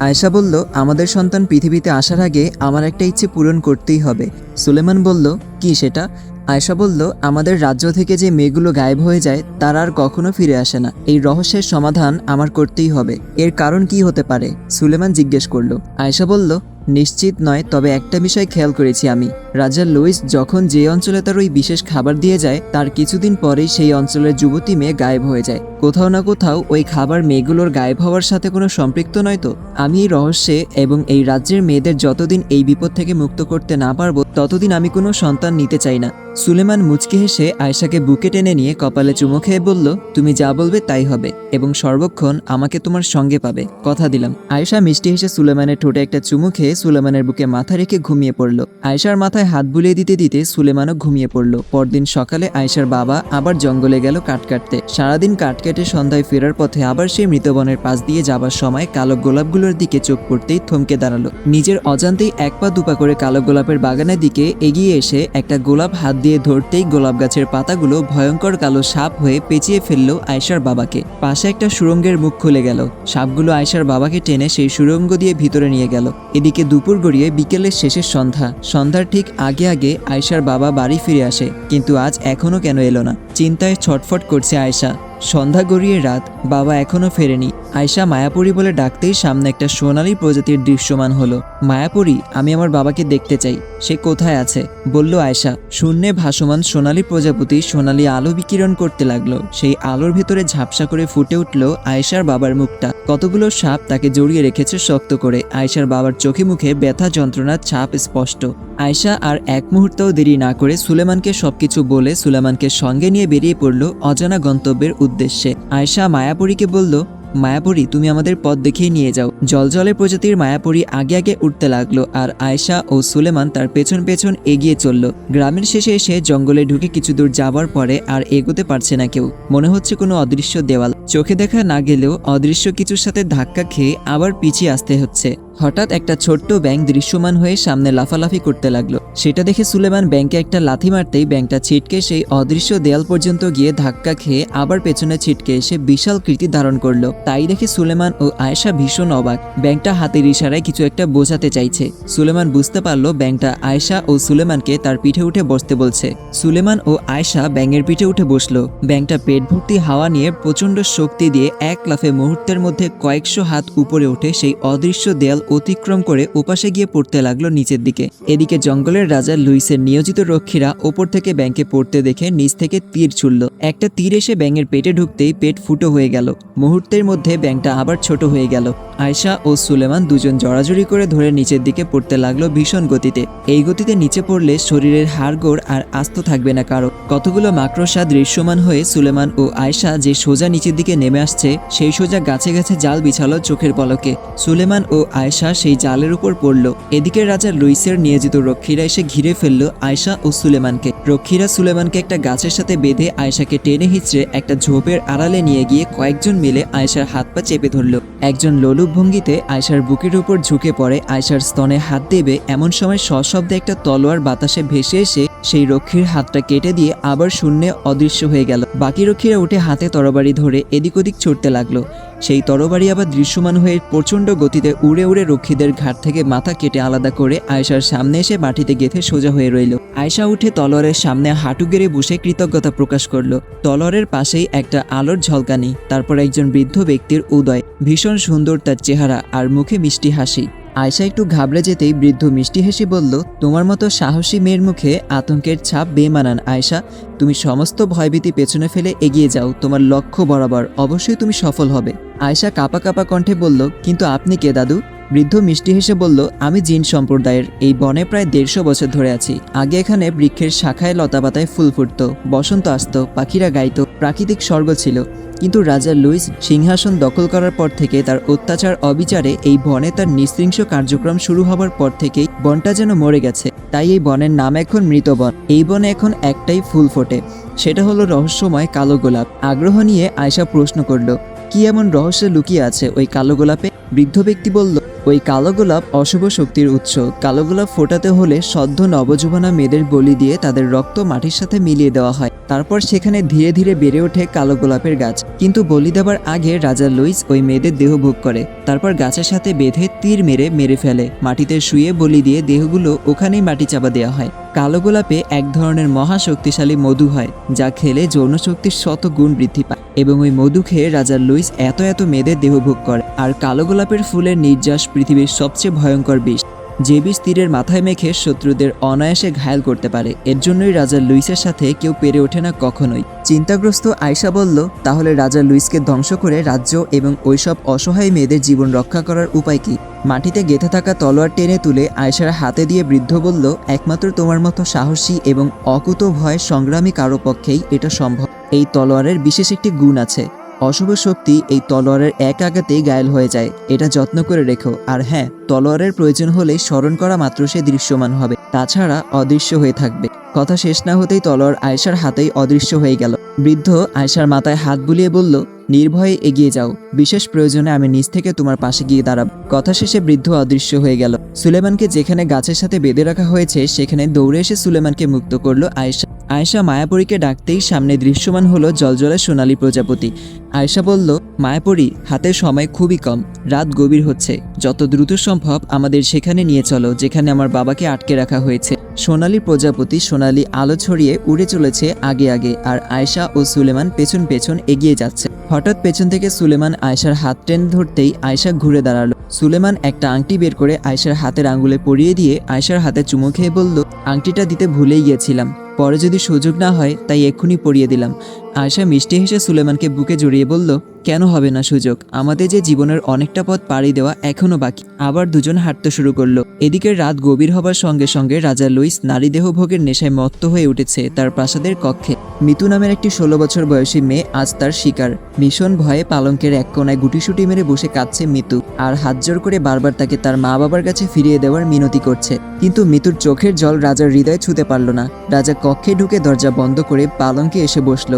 আয়েশা বলল, আমাদের সন্তান পৃথিবীতে আসার আগে আমার একটা ইচ্ছে পূরণ করতেই হবে। সুলেমান বলল, কি সেটা? আয়সা বলল, আমাদের রাজ্য থেকে যে মেয়েগুলো গায়েব হয়ে যায়, তারা আর কখনো ফিরে আসে না। এই রহস্যের সমাধান আমার করতেই হবে। এর কারণ কি হতে পারে? সুলেমান জিজ্ঞেস করল। আয়সা বলল, নিশ্চিত নয়, তবে একটা বিষয় খেয়াল করেছি আমি। রাজা লুইস যখন যে অঞ্চলে তার ওই বিশেষ খাবার দিয়ে যায়, তার কিছুদিন পরেই সেই অঞ্চলের যুবতী মেয়ে গায়েব হয়ে যায়। কোথাও না কোথাও ওই খাবার মেয়েগুলোর গায়েব হওয়ার সাথে কোনো সম্পৃক্ত নয় তো। আমি এই রহস্যে এবং এই রাজ্যের মেয়েদের যতদিন এই বিপদ থেকে মুক্ত করতে না পারব, ততদিন আমি কোনো সন্তান নিতে চাই না। সুলেমান মুচকি হেসে আয়েশাকে বুকে টেনে নিয়ে কপালে চুমো খেয়ে বলল, তুমি যা বলবে তাই হবে এবং সর্বক্ষণ আমাকে তোমার সঙ্গে পাবে। কথা দিলাম। আয়েশা মিষ্টি হেসে সুলেমানের ঠোঁটে একটা চুমু খেয়ে সুলেমানের বুকে মাথা রেখে ঘুমিয়ে পড়ল। আয়েশার মাথায় হাত বুলিয়ে দিতে দিতে সুলেমানও ঘুমিয়ে পড়ল। পরদিন সকালে আয়েশার বাবা আবার জঙ্গলে গেল কাঠ কাটতে। সারাদিন কাঠ কেটে সন্ধ্যায় ফেরার পথে আবার সেই মৃতবনের পাশ দিয়ে যাবার সময় কালো গোলাপগুলোর দিকে চোখ পড়তেই থমকে দাঁড়াল। নিজের অজান্তেই এক পা দুপা করে কালো গোলাপের বাগানের দিকে এগিয়ে এসে একটা গোলাপ হাত দিয়ে ধরতেই গোলাপ গাছের পাতাগুলো ভয়ঙ্কর কালো সাপ হয়ে পেঁচিয়ে ফেলল আয়েশার বাবাকে। পাশে একটা সুরঙ্গের মুখ খুলে গেল। সাপগুলো আয়েশার বাবাকে টেনে সেই সুরঙ্গ দিয়ে ভিতরে নিয়ে গেল। এদিকে দুপুর গড়িয়ে বিকেলের শেষের সন্ধ্যা। সন্ধ্যার ঠিক আগে আগে আয়েশার বাবা বাড়ি ফিরে আসে কিন্তু আজ এখনও কেন এলো না? চিন্তায় ছটফট করছে আয়েশা। সন্ধ্যা গড়িয়ে রাত, বাবা এখনও ফেরেনি। আয়শা মায়াপুরী বলে ডাকতেই সামনে একটা সোনালী প্রজাতির দৃশ্যমান হলো। মায়াপুরী, আমি আমার বাবাকে দেখতে চাই। সে কোথায় আছে? বলল আয়শা। শূন্যে ভাসমান সোনালী প্রজাপতি সোনালী আলো বিকিরণ করতে লাগল। সেই আলোর ভেতরে ঝাপসা করে ফুটে উঠল আয়েশার বাবার মুখটা। কতগুলো সাপ তাকে জড়িয়ে রেখেছে শক্ত করে। আয়েশার বাবার চোখে মুখে ব্যথা যন্ত্রণার ছাপ স্পষ্ট। আয়শা আর এক মুহূর্তও দেরি না করে সুলেমানকে সবকিছু বলে সুলেমানকে সঙ্গে নিয়ে বেরিয়ে পড়ল অজানা গন্তব্যের উদ্দেশ্যে। আয়শা মায়াপুরীকে বলল, মায়াপুরী, তুমি আমাদের পথ দেখিয়ে নিয়ে যাও। জলজলে প্রজাতির মায়াপুরী আগে আগে উঠতে লাগল আর আয়শা ও সুলেমান তার পেছন পেছন এগিয়ে চলল। গ্রামের শেষে এসে জঙ্গলে ঢুকে কিছু দূর যাওয়ার পরে আর এগোতে পারছে না কেউ। মনে হচ্ছে কোনো অদৃশ্য দেওয়াল। চোখে দেখা না গেলেও অদৃশ্য কিছুর সাথে ধাক্কা খেয়ে আবার পিছিয়ে আসতে হচ্ছে। হঠাৎ একটা ছোট্ট ব্যাংক দৃশ্যমান হয়ে সামনে লাফালাফি করতে লাগল। সেটা দেখে সুলেমান ব্যাংকে একটা লাথি মারতেই ব্যাংকটা ছিটকে সেই অদৃশ্য দেয়াল পর্যন্ত গিয়ে ধাক্কা খেয়ে আবার পেছনে ছিটকে এসে বিশাল কৃতি ধারণ করল। তাই দেখে সুলেমান ও আয়েশা ভীষণ অবাক। ব্যাংকটা হাতের ইশারায় কিছু একটা বোঝাতে চাইছে। সুলেমান বুঝতে পারল ব্যাংকটা আয়েশা ও সুলেমানকে তার পিঠে উঠে বসতে বলছে। সুলেমান ও আয়েশা ব্যাঙের পিঠে উঠে বসল। ব্যাংকটা পেট ভর্তি হাওয়া নিয়ে প্রচণ্ড শক্তি দিয়ে এক লাফে মুহূর্তের মধ্যে কয়েকশো হাত উপরে উঠে সেই অদৃশ্য দেয়াল অতিক্রম করে ওপাশে গিয়ে পড়তে লাগল নিচের দিকে। এদিকে জঙ্গলের রাজা লুইসের নিয়োজিত রক্ষীরা ওপর থেকে ব্যাংকে পড়তে দেখে নিচ থেকে তীর ছুড়ল। একটা তীর এসে ব্যাঙের পেটে ঢুকতেই পেট ফুটো হয়ে গেল। মুহূর্তের মধ্যে ব্যাংকটা আবার ছোট হয়ে গেল। আয়শা ও সুলেমান দুজন জড়াজড়ি করে ধরে নিচের দিকে পড়তে লাগল ভীষণ গতিতে। এই গতিতে নিচে পড়লে শরীরের হাড়গোড় আর আস্ত থাকবে না কারও। কতগুলো মাকড়সা দৃশ্যমান হয়ে সুলেমান ও আয়শা যে সোজা নিচের দিকে নেমে আসছে, সেই সোজা গাছে গাছে জাল বিছালো চোখের পলকে। সুলেমান ও আয়শা সেই জালের উপর পড়ল। এদিকে রাজা লুইসের নিয়োজিত রক্ষীরা এসে ঘিরে ফেলল আয়শা ও সুলেমানকে। রক্ষীরা সুলেমানকে একটা গাছের সাথে বেঁধে আয়শাকে টেনে হিচড়ে একটা ঝোপের আড়ালে নিয়ে গিয়ে কয়েকজন মিলে আয়শার হাত পা চেপে ধরল। একজন লোলুপ ভঙ্গিতে আয়শার বুকের উপর ঝুঁকে পড়ে আয়শার স্তনে হাত দেবে এমন সময় সশব্দে একটা তলোয়ার বাতাসে ভেসে এসে সেই রক্ষীর হাতটা কেটে দিয়ে আবার শূন্যে অদৃশ্য হয়ে গেল। বাকি রক্ষীরা উঠে হাতে তরবারি ধরে এদিক ওদিক ছুটতে লাগল। সেই তরবারি আবার দৃশ্যমান হয়ে প্রচণ্ড গতিতে উড়ে উড়ে রক্ষীদের ঘাট থেকে মাথা কেটে আলাদা করে আয়েশার সামনে এসে মাটিতে গেঁথে সোজা হয়ে রইল। আয়েশা উঠে তলোয়ারের সামনে হাঁটু গেড়ে বসে কৃতজ্ঞতা প্রকাশ করল। তলোয়ারের পাশেই একটা আলোর ঝলকানি, তারপর একজন বৃদ্ধ ব্যক্তির উদয়। ভীষণ সুন্দর তার চেহারা আর মুখে মিষ্টি হাসি। আয়শা একটু ঘাবড়ে যেতেই বৃদ্ধ মিষ্টি হেসে বলল, তোমার মতো সাহসী মেয়ের মুখে আতঙ্কের ছাপ বেমানান, আয়শা। তুমি সমস্ত ভয়ভীতি পেছনে ফেলে এগিয়ে যাও, তোমার লক্ষ্য বরাবর। অবশ্যই তুমি সফল হবে। আয়শা কাপা কাপা কণ্ঠে বলল, কিন্তু আপনি কে দাদু? বৃদ্ধ মিষ্টি হেসে বলল, আমি জিন সম্প্রদায়ের। এই বনে প্রায় দেড়শো বছর ধরে আছি। আগে এখানে বৃক্ষের শাখায় লতাপাতায় ফুল ফুটত, বসন্ত আসত, পাখিরা গাইত, প্রাকৃতিক স্বর্গ ছিল। কিন্তু রাজা লুইস সিংহাসন দখল করার পর থেকে তার অত্যাচার অবিচারে এই বনে তার নিঃশৃংস কার্যক্রম শুরু হবার পর থেকেই বনটা যেন মরে গেছে। তাই এই বনের নাম এখন মৃত বন। এই বনে এখন একটাই ফুল ফোটে। সেটা হলো রহস্যময় কালো গোলাপ। আগ্রহ নিয়ে আয়শা প্রশ্ন করল কি এমন রহস্য লুকিয়ে আছে ওই কালো গোলাপে? বৃদ্ধ ব্যক্তি বলল, ওই কালো গোলাপ অশুভ শক্তির উৎস। কালো গোলাপ ফোটাতে হলে সদ্য নবযুবনা মেয়েদের বলি দিয়ে তাদের রক্ত মাটির সাথে মিলিয়ে দেওয়া হয়। তারপর সেখানে ধীরে ধীরে বেড়ে ওঠে কালো গোলাপের গাছ। কিন্তু বলি দেবার আগে রাজা লুইস ওই মেয়েদের দেহ ভোগ করে। তারপর গাছের সাথে বেঁধে তীর মেরে মেরে ফেলে। মাটিতে শুয়ে বলি দিয়ে দেহগুলো ওখানেই মাটি চাপা দেওয়া হয়। কালো গোলাপে এক ধরনের মহা শক্তিশালী মধু হয়, যা খেলে যৌন শক্তির শত গুণ বৃদ্ধি পায়। এবং ওই মধু খেয়ে রাজা লুইস এত এত মেয়েদের দেহ ভোগ করে। আর কালো গোলাপের ফুলের নির্যাস পৃথিবীর সবচেয়ে ভয়ঙ্কর বিষ। যে বিষ তীরের মাথায় মেখে শত্রুদের অনায়াসে ঘায়াল করতে পারে। এর জন্যই রাজা লুইসের সাথে কেউ পেরে ওঠে না কখনোই। চিন্তাগ্রস্ত আয়সা বলল, তাহলে রাজা লুইসকে ধ্বংস করে রাজ্য এবং ওইসব অসহায় মেয়েদের জীবন রক্ষা করার উপায় কি? মাটিতে গেঁথে থাকা তলোয়ার টেনে তুলে আয়সার হাতে দিয়ে বৃদ্ধ বলল, একমাত্র তোমার মতো সাহসী এবং অকুত ভয় সংগ্রামী কারও পক্ষেই এটা সম্ভব এই তলোয়ারের বিশেষ একটি গুণ আছে। অশুভ শক্তি এই তলোয়ারের এক আঘাতেই গায়েল হয়ে যায়। এটা যত্ন করে রেখো। আর হ্যাঁ তলোয়ারের প্রয়োজন হলে স্মরণ করা মাত্র সে দৃশ্যমান হবে। তাছাড়া অদৃশ্য হয়ে থাকবে। কথা শেষ না হতেই তলোয়ার আয়সার হাতেই অদৃশ্য হয়ে গেল। বৃদ্ধ আয়সার মাথায় হাত বুলিয়ে বলল, নির্ভয়ে এগিয়ে যাও। বিশেষ প্রয়োজনে আমি নিজ থেকে তোমার পাশে গিয়ে দাঁড়াব। কথা শেষে বৃদ্ধ অদৃশ্য হয়ে গেল। সুলেমানকে যেখানে গাছের সাথে বেঁধে রাখা হয়েছে, সেখানে দৌড়ে এসে সুলেমানকে মুক্ত করল আয়েশা। আয়েশা মায়াপরীকে ডাকতেই সামনে দৃশ্যমান হলো জলজলে সোনালী প্রজাপতি। আয়েশা বলল, মায়াপরী হাতের সময় খুবই কম। রাত গভীর হচ্ছে। যত দ্রুত সম্ভব আমাদের সেখানে নিয়ে চলো, যেখানে আমার বাবাকে আটকে রাখা হয়েছে। সোনালী প্রজাপতি সোনালী আলো ছড়িয়ে উড়ে চলেছে আগে আগে, আর আয়েশা ও সুলেমান পেছন পেছন এগিয়ে যাচ্ছে। হঠাৎ পেছন থেকে সুলেমান আয়েশার হাত টেনে ধরতেই আয়সা ঘুরে দাঁড়াল। সুলেমান একটা আংটি বের করে আয়সার হাতের আঙ্গুলে পরিয়ে দিয়ে আয়সার হাতে চুমু খেয়ে বলল, আংটিটা দিতে ভুলেই গিয়েছিলাম। পরে যদি সুযোগ না হয়, তাই এক্ষুনি পরিয়ে দিলাম। আয়েশা মিষ্টি হেসে সুলেমানকে বুকে জড়িয়ে বলল, কেন হবে না সুযোগ? আমাদের যে জীবনের অনেকটা পথ পাড়ি দেওয়া এখনও বাকি। আবার দুজন হাঁটতে শুরু করল। এদিকে রাত গভীর হবার সঙ্গে সঙ্গে রাজা লুইস নারী দেহ ভোগের নেশায় মত্ত হয়ে উঠেছে তার প্রাসাদের কক্ষে। মিতু নামের একটি ষোলো বছর বয়সী মেয়ে আজ তার শিকার। ভীষণ ভয়ে পালঙ্কের এক কোনায় গুটিসুটি মেরে বসে কাঁদছে মিতু আর হাত জোর করে বারবার তাকে তার মা বাবার কাছে ফিরিয়ে দেওয়ার মিনতি করছে। কিন্তু মিতুর চোখের জল রাজার হৃদয় ছুতে পারল না। রাজা কক্ষে ঢুকে দরজা বন্ধ করে পালঙ্কে এসে বসল।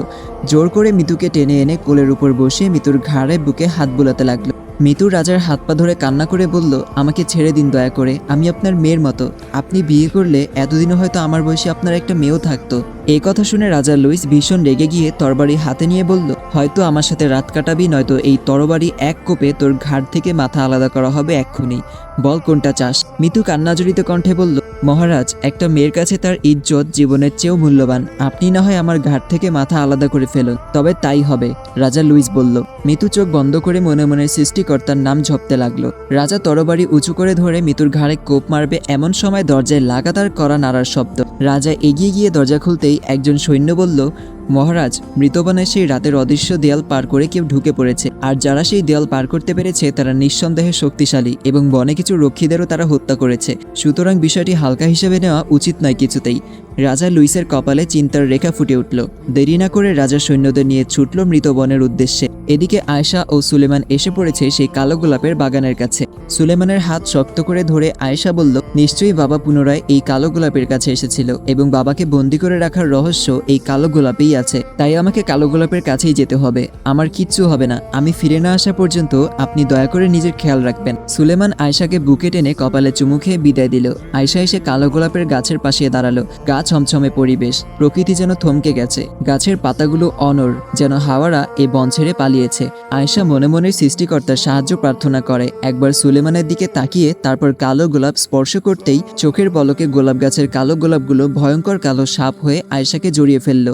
জোর করে মিতুকে টেনে এনে কোলের উপর বসিয়ে মিতুর ঘাড়ে বুকে হাত বুলাতে লাগল। মিতু রাজার হাত পা ধরে কান্না করে বলল, আমাকে ছেড়ে দিন দয়া করে, আমি আপনার মেয়ের মতো। আপনি বিয়ে করলে এতদিনও হয়তো আমার বয়সে আপনার একটা মেয়েও থাকতো। এই কথা শুনে রাজা লুইস ভীষণ রেগে গিয়ে তরবারি হাতে নিয়ে বলল, হয়তো আমার সাথে রাত কাটাবি, নয়তো এই তরবারি এক কোপে তোর ঘাড় থেকে মাথা আলাদা করা হবে এক্ষুনি। বল কোনটা চাস? মিতু কান্নাজড়িত কণ্ঠে বলল মহারাজ, একটা মেয়ের কাছে তার ইজ্জত জীবনের চেয়েও মূল্যবান। আপনি না হয় আমার ঘাট থেকে মাথা আলাদা করে ফেলুন। তবে তাই হবে, রাজা লুইস বলল। মিতু চোখ বন্ধ করে মনে মনে সৃষ্টিকর্তার নাম ঝপতে লাগল। রাজা তরবারি উঁচু করে ধরে মিতুর ঘাড়ে কোপ মারবে এমন সময় দরজায় লাগাতার করা নাড়ার শব্দ। রাজা এগিয়ে গিয়ে দরজা খুলতেই একজন সৈন্য বলল মহারাজ, মৃতবনে সেই রাতের অদৃশ্য দেয়াল পার করে কেউ ঢুকে পড়েছে, আর যারা সেই দেয়াল পার করতে পেরেছে, তারা নিঃসন্দেহে শক্তিশালী এবং বনে কিছু রক্ষীদেরও তারা হত্যা করেছে। সুতরাং বিষয়টি হালকা হিসেবে নেওয়া উচিত নয় কিছুতেই। রাজা লুইসের কপালে চিন্তার রেখা ফুটে উঠল। দেরি না করে রাজা সৈন্যদের নিয়ে ছুটল মৃত বনের উদ্দেশ্যে। এদিকে আয়েশা ও সুলেমান এসে পড়েছে সেই কালো গোলাপের বাগানের কাছে। সুলেমানের হাত শক্ত করে ধরে আয়েশা বলল, নিশ্চয়ই বাবা পুনরায় এই কালো গোলাপের কাছে এসেছিল এবং বাবাকে বন্দি করে রাখার রহস্য এই কালো গোলাপেই আছে। তাই আমাকে কালো গোলাপের কাছেই যেতে হবে। আমার কিচ্ছু হবে না। আমি ফিরে না আসা পর্যন্ত আপনি দয়া করে নিজের খেয়াল রাখবেন। সুলেমান আয়েশাকে বুকে টেনে কপালে চুমু খেয়ে বিদায় দিল। আয়েশা এসে কালো গোলাপের গাছের পাশে দাঁড়াল। গা ছমছমে পরিবেশ। প্রকৃতি যেন থমকে গেছে। গাছের পাতাগুলো অনর, যেন হাওয়ারা এ বন ছেড়ে পালিয়েছে। আয়েশা মনে মনে সৃষ্টিকর্তার সাহায্য প্রার্থনা করে। একবার সুলেমানের দিকে তাকিয়ে তারপর কালো গোলাপ স্পর্শ করতেই চোখের পলকে গোলাপ গাছের কালো গোলাপগুলো ভয়ঙ্কর কালো সাপ হয়ে আয়েশাকে জড়িয়ে ফেলল।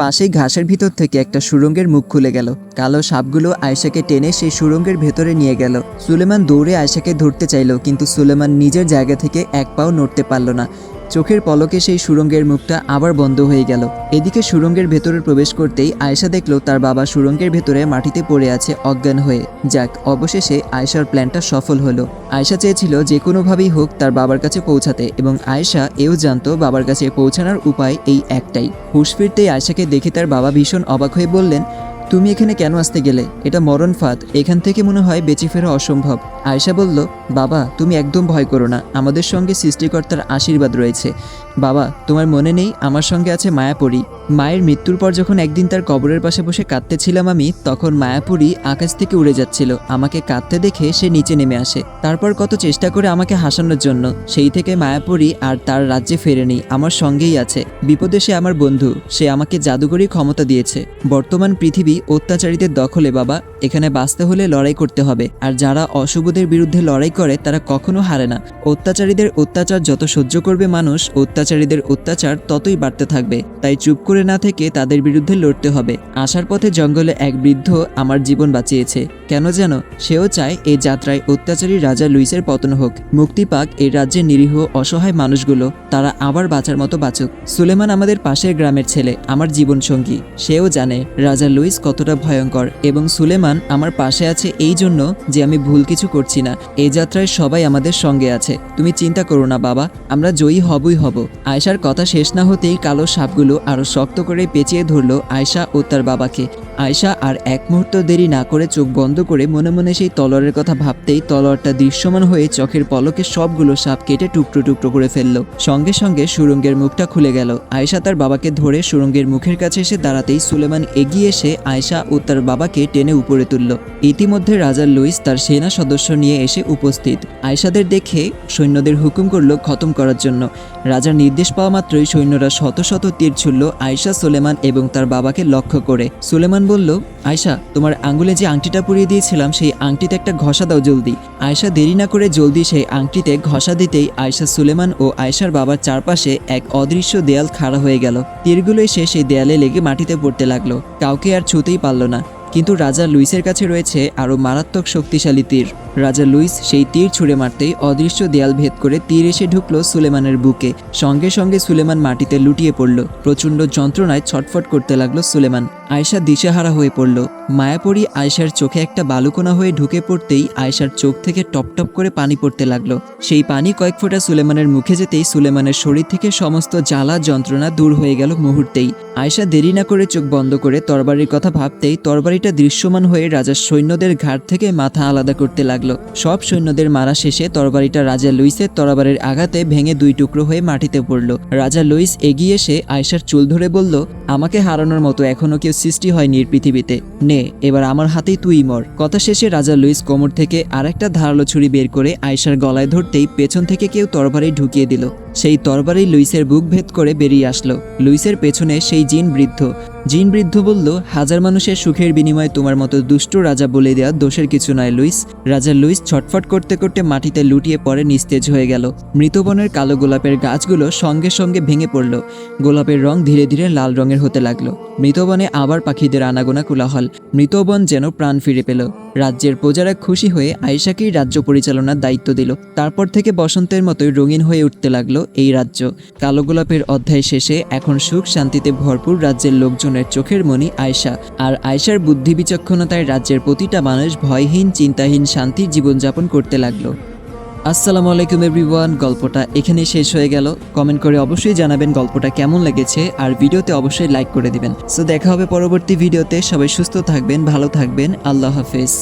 পাশেই ঘাসের ভিতর থেকে একটা সুরঙ্গের মুখ খুলে গেল। কালো সাপগুলো আয়েশাকে টেনে সেই সুরঙ্গের ভেতরে নিয়ে গেল। সুলেমান দৌড়ে আয়েশাকে ধরতে চাইল, কিন্তু সুলেমান নিজের জায়গা থেকে এক পাও নড়তে পারল না। চোখের পলকে সেই সুরঙ্গের মুখটা আবার বন্ধ হয়ে গেল। এদিকে সুরঙ্গের ভেতরে প্রবেশ করতেই আয়েশা দেখল তার বাবা সুরঙ্গের ভেতরে মাটিতে পড়ে আছে অজ্ঞান হয়ে। যাক, অবশেষে আয়েশার প্ল্যানটা সফল হলো। আয়েশা চেয়েছিল যে কোনোভাবেই হোক তার বাবার কাছে পৌঁছাতে এবং আয়েশা এও জানতো বাবার কাছে পৌঁছানোর উপায় এই একটাই। হুশ ফিরতেই আয়েশাকে দেখে তার বাবা ভীষণ অবাক হয়ে বললেন তুমি এখানে কেন আসতে গেলে? এটা মরণ ফাঁদ। এখান থেকে মনে হয় বেঁচে ফেরা অসম্ভব। আয়েশা বলল, বাবা, তুমি একদম ভয় করো না। আমাদের সঙ্গে সৃষ্টিকর্তার আশীর্বাদ রয়েছে। বাবা, তোমার মনে নেই আমার সঙ্গে আছে মায়াপুরী? মায়ের মৃত্যুর পর যখন একদিন তার কবরের পাশে বসে কাঁদতেছিলাম আমি, তখন মায়াপুরী আকাশ থেকে উড়ে যাচ্ছিল। আমাকে কাঁদতে দেখে সে নিচে নেমে আসে। তারপর কত চেষ্টা করে আমাকে হাসানোর জন্য। সেই থেকে মায়াপুরী আর তার রাজ্যে ফেরেনি। আমার সঙ্গেই আছে। বিপদে সে আমার বন্ধু। সে আমাকে জাদুকরি ক্ষমতা দিয়েছে। বর্তমান পৃথিবী অত্যাচারীদের দখলে, বাবা। এখানে বাঁচতে হলে লড়াই করতে হবে। আর যারা অশুভদের বিরুদ্ধে লড়াই করে, তারা কখনো হারে না। অত্যাচারীদের অত্যাচার যত সহ্য করবে মানুষ, অত্যাচারীদের অত্যাচার ততই বাড়তে থাকবে। তাই চুপ করে না থেকে তাদের বিরুদ্ধে লড়তে হবে। আসার পথে জঙ্গলে এক বৃদ্ধ আমার জীবন বাঁচিয়েছে। কেন যেন সেও চায় এই যাত্রায় অত্যাচারী রাজা লুইসের পতন হোক। মুক্তি পাক এই রাজ্যের নিরীহ, অসহায় মানুষগুলো। তারা আবার বাঁচার মতো বাঁচুক। সুলেমান আমাদের পাশের গ্রামের ছেলে, আমার জীবনসঙ্গী। সেও জানে, রাজা লুইস কতটা ভয়ঙ্কর এবং সুলেমান আমার পাশে আছে এই জন্য যে আমি ভুল কিছু করছি না। এই যাত্রায় সবাই আমাদের সঙ্গে আছে। তুমি চিন্তা করো না বাবা, আমরা জয়ী হবই হব। আয়সার কথা শেষ না হতেই কালো সাপগুলো আরও শক্ত করে পেঁচিয়ে ধরলো আয়সা ও তার বাবাকে। আয়সা আর এক মুহূর্ত দেরি না করে চোখ বন্ধ করে মনে মনে সেই তলোয়ারের কথা ভাবতেই তলোয়ারটা দৃশ্যমান হয়ে চোখের পলকে সবগুলো সাপ কেটে টুকরো টুকরো করে ফেলল। সঙ্গে সঙ্গে সুরঙ্গের মুখটা খুলে গেল। আয়সা তার বাবাকে ধরে সুরঙ্গের মুখের কাছে এসে দাঁড়াতেই সুলেমান এগিয়ে এসে আয়সা ও তার বাবাকে টেনে উপরে তুলল। ইতিমধ্যে রাজা লুইস তার সেনা সদস্য নিয়ে এসে উপস্থিত। আয়সাদের দেখে সৈন্যদের হুকুম করল খতম করার জন্য। রাজার নির্দেশ পাওয়া মাত্রই সৈন্যরা শত শত তীর ছুড়ল আয়সা সুলেমান এবং তার বাবাকে লক্ষ্য করে। সুলেমান বলল আয়সা তোমার আঙ্গুলে যে আংটিটা পরিয়ে দিয়েছিলাম, সেই আংটিতে একটা ঘষা দাও জলদি। আয়সা দেরি না করে জলদি সেই আংটিতে ঘষা দিতেই আয়সা সুলেমান ও আয়সার বাবার চারপাশে এক অদৃশ্য দেয়াল খাড়া হয়ে গেল। তীরগুলো এসে সেই দেয়ালে লেগে মাটিতে পড়তে লাগল। কাউকে আর ছুতেই পারল না। কিন্তু রাজা লুইসের কাছে রয়েছে আরও মারাত্মক শক্তিশালী তীর। রাজা লুইস সেই তীর ছুঁড়ে মারতেই অদৃশ্য দেয়াল ভেদ করে তীর এসে ঢুকলো সুলেমানের বুকে। সঙ্গে সঙ্গে সুলেমান মাটিতে লুটিয়ে পড়ল। প্রচণ্ড যন্ত্রণায় ছটফট করতে লাগল সুলেমান। আয়সা দিশেহারা হয়ে পড়ল। মায়াপরি আয়সার চোখে একটা বালুকোনা হয়ে ঢুকে পড়তেই আয়সার চোখ থেকে টপ টপ করে পানি পড়তে লাগল। সেই পানি কয়েক ফোঁটা সুলেমানের মুখে যেতেই সুলেমানের শরীর থেকে সমস্ত জ্বালা যন্ত্রণা দূর হয়ে গেল মুহূর্তেই। আয়সা দেরি না করে চোখ বন্ধ করে তরবারির কথা ভাবতেই তরবারিটা দৃশ্যমান হয়ে রাজার সৈন্যদের ঘাট থেকে মাথা আলাদা করতে লাগল। সব সৈন্যদের মারা শেষে তরবারিটা রাজা লুইসের তরবারির আঘাতে ভেঙে দুই টুকরো হয়ে মাটিতে পড়ল। রাজা লুইস এগিয়ে এসে আয়সার চুল ধরে বলল, আমাকে হারানোর মতো এখনও কেউ সৃষ্টি হয় নির পৃথিবীতে। নে, এবার আমার হাতেই তুই মর। কথা শেষে রাজা লুইস কোমর থেকে আরেকটা ধারালো ছুরি বের করে আয়সার গলায় ধরতেই পেছন থেকে কেউ তরবারি ঢুকিয়ে দিল। সেই তরবারি লুইসের বুক ভেদ করে বেরিয়ে আসলো। লুইসের পেছনে সেই জিন বৃদ্ধ। জিন বৃদ্ধ বলল, হাজার মানুষের সুখের বিনিময়ে তোমার মতো দুষ্ট রাজা বলে দেওয়া দোষের কিছু নয় লুইস। রাজা লুইস ছটফট করতে করতে মাটিতে লুটিয়ে পড়ে, নিস্তেজ হয়ে গেল। মৃতবনের কালো গোলাপের গাছগুলো সঙ্গে সঙ্গে ভেঙে পড়ল। গোলাপের রং ধীরে ধীরে লাল রঙের হতে লাগল। মৃতবনে আবার পাখিদের আনাগোনা কোলাহল। মৃতবন যেন প্রাণ ফিরে পেল। রাজ্যের প্রজারা খুশি হয়ে আয়েশাকেই রাজ্য পরিচালনার দায়িত্ব দিল। তারপর থেকে বসন্তের মতোই রঙিন হয়ে উঠতে লাগল এই রাজ্য। কালো গোলাপের অধ্যায় শেষে এখন সুখ শান্তিতে ভরপুর রাজ্যের লোকজনের চোখের মণি আয়সা আর আয়সার বুদ্ধি বিচক্ষণতায় রাজ্যের প্রতিটা মানুষ ভয়হীন, চিন্তাহীন, শান্তির জীবনযাপন করতে লাগল। আসসালামু আলাইকুম এভরিওয়ান, গল্পটা এখানে শেষ হয়ে গেল। কমেন্ট করে অবশ্যই জানাবেন গল্পটা কেমন লেগেছে, আর ভিডিওতে অবশ্যই লাইক করে দিবেন। সো দেখা হবে পরবর্তী ভিডিওতে, সবাই সুস্থ থাকবেন, ভালো থাকবেন, আল্লাহ হাফেজ।